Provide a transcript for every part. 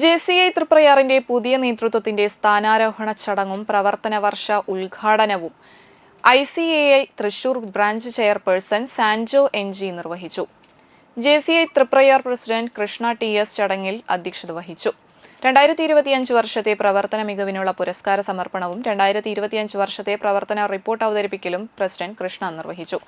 J C I തൃപ്രയാറിന്റെ പുതിയ നേതൃത്വത്തിന്റെ സ്ഥാനാരോഹണ ചടങ്ങും പ്രവർത്തന വർഷ ഉദ്ഘാടനവും. I C A I Thrissur branch chairperson Sanjo N G നിർവഹിച്ചു. J C I Triprayar president Krishna T S ചടങ്ങിൽ അധ്യക്ഷത വഹിച്ചു. രണ്ടായിരത്തി ഇരുപത്തിയഞ്ച് വർഷത്തെ പ്രവർത്തന മികവിനുള്ള പുരസ്കാര സമർപ്പണവും രണ്ടായിരത്തി ഇരുപത്തിയഞ്ച് വർഷത്തെ പ്രവർത്തന റിപ്പോർട്ട് അവതരിപ്പിക്കലും പ്രസിഡന്റ് കൃഷ്ണ നിർവഹിച്ചു.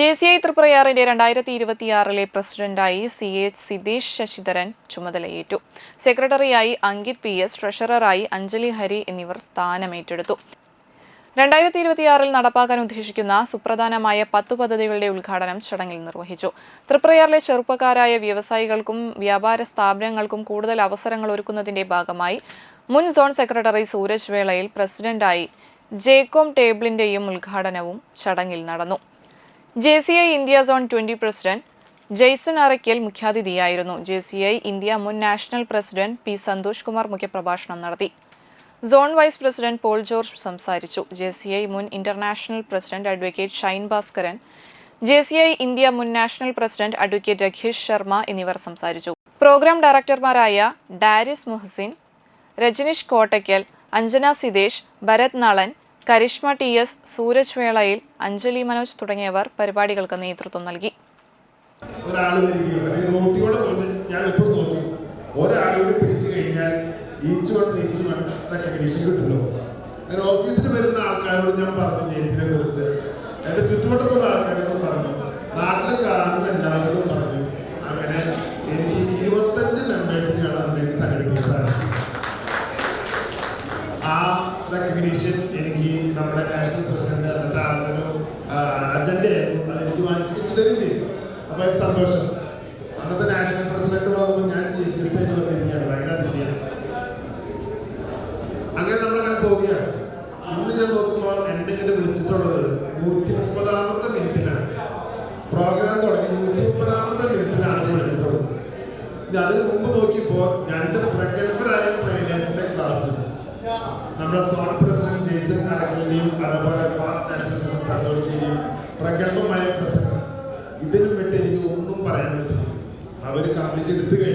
ജെ സി ഐ തൃപ്രയാറിന്റെ രണ്ടായിരത്തി ഇരുപത്തിയാറിലെ പ്രസിഡന്റായി സി എച്ച് സിദ്ദേശ് ശശിധരൻ ചുമതലയേറ്റു. സെക്രട്ടറിയായി അങ്കിത് പി എസ് ട്രഷററായി അഞ്ജലി ഹരി എന്നിവർ സ്ഥാനമേറ്റെടുത്തു. രണ്ടായിരത്തി ഇരുപത്തിയാറിൽ നടപ്പാക്കാൻ ഉദ്ദേശിക്കുന്ന സുപ്രധാനമായ പത്ത് പദ്ധതികളുടെ ഉദ്ഘാടനം ചടങ്ങിൽ നിർവഹിച്ചു. തൃപ്രയാറിലെ ചെറുപ്പക്കാരായ വ്യവസായികൾക്കും വ്യാപാര സ്ഥാപനങ്ങൾക്കും കൂടുതൽ അവസരങ്ങൾ ഒരുക്കുന്നതിന്റെ ഭാഗമായി മുൻ സോൺ സെക്രട്ടറി സൂരജ് വേളയിൽ പ്രസിഡന്റായി ജേക്കോം ടേബിളിന്റെയും ഉദ്ഘാടനവും ചടങ്ങിൽ നടന്നു. J C I India zone twenty president Jaison Arakkal മുഖ്യാതിഥിയായിരുന്നു. J C I India മുൻ national president P Santhosh Kumar മുഖ്യപ്രഭാഷണം നടത്തി. Zone vice president Paul George സംസാരിച്ചു. ജെ സി ഐ മുൻ international president advocate Shine Bhaskaran J C I India മുൻ national president advocate Ragheesh Sharma എന്നിവർ സംസാരിച്ചു. Programme ഡയറക്ടർമാരായ Daris Muhsin Rajaneesh Kottakkal Anjana Sithesh Bharath Nalan Karishma T S Sooraj വേളയിൽ അഞ്ജലി മനോജ് തുടങ്ങിയവർ പരിപാടികൾക്ക് നേതൃത്വം നൽകി. ഒരാൾ ഞാൻ ഈച്ച് ജയിച്ചു വൺ റെക്കഗ്നീഷൻ കിട്ടുമല്ലോ. അങ്ങനെ ഓഫീസിൽ വരുന്ന ആൾക്കാരോട് ഞാൻ പറഞ്ഞു ജെയ്സിനെ കുറിച്ച്. എന്റെ ചുറ്റുവട്ടത്തുള്ള ആൾക്കാരോടും പറഞ്ഞു നാട്ടിൽ കാണുന്ന എല്ലാവരോടും പറഞ്ഞു അങ്ങനെ എനിക്ക് ഇരുപത്തഞ്ച് മെമ്പേഴ്സിനെയാണ് അന്ന് എനിക്ക് സംഘടിപ്പിക്കാൻ ആ റെക്കഗ്നീഷൻ എനിക്ക് നമ്മുടെ നാഷണൽ പ്രസിഡന്റ് അന്നത്തെ ആളൊരു അജണ്ടയായിരുന്നു. അതെനിക്ക് വാങ്ങിച്ചു തരും ചെയ്തു. അപ്പൊ അത് സന്തോഷം. അന്നത്തെ നാഷണൽ പ്രസിഡന്റ് വന്നപ്പോൾ ഞാൻ ചീഫ് ഗസ്റ്റ് ആയിട്ട് വന്നിരിക്കുകയാണ് അങ്ങനെ നമ്മൾ നമ്മളങ്ങനെ പോവുകയാണ്. ഇന്ന് ഞാൻ നോക്കുമ്പോൾ എന്നെ വിളിച്ചിട്ടുള്ളത് നൂറ്റി മുപ്പതാമത്തെ മിനിറ്റിലാണ് പ്രോഗ്രാം തുടങ്ങി നൂറ്റി മുപ്പതാമത്തെ മിനിറ്റിലാണ് വിളിച്ചിട്ടുള്ളത്. ഇനി അതിന് മുമ്പ് നോക്കിയപ്പോൾ രണ്ട് പ്രഗത്ഭരായ ട്രെയിനേഴ്സിന്റെ ക്ലാസ് നമ്മുടെ സോൺ പ്രസിഡന്റ് ജെയ്സൺ അറക്കലിന്റെയും അതുപോലെ പാസ്റ്റ് പ്രസിഡന്റ് സന്തോഷിന്റെയും പ്രഗത്ഭമായ പ്രസംഗം ഇതിനും വിട്ട് എനിക്ക് ഒന്നും പറയാൻ പറ്റില്ല. അവർ കംപ്ലീറ്റ് എടുത്തു കഴിഞ്ഞു.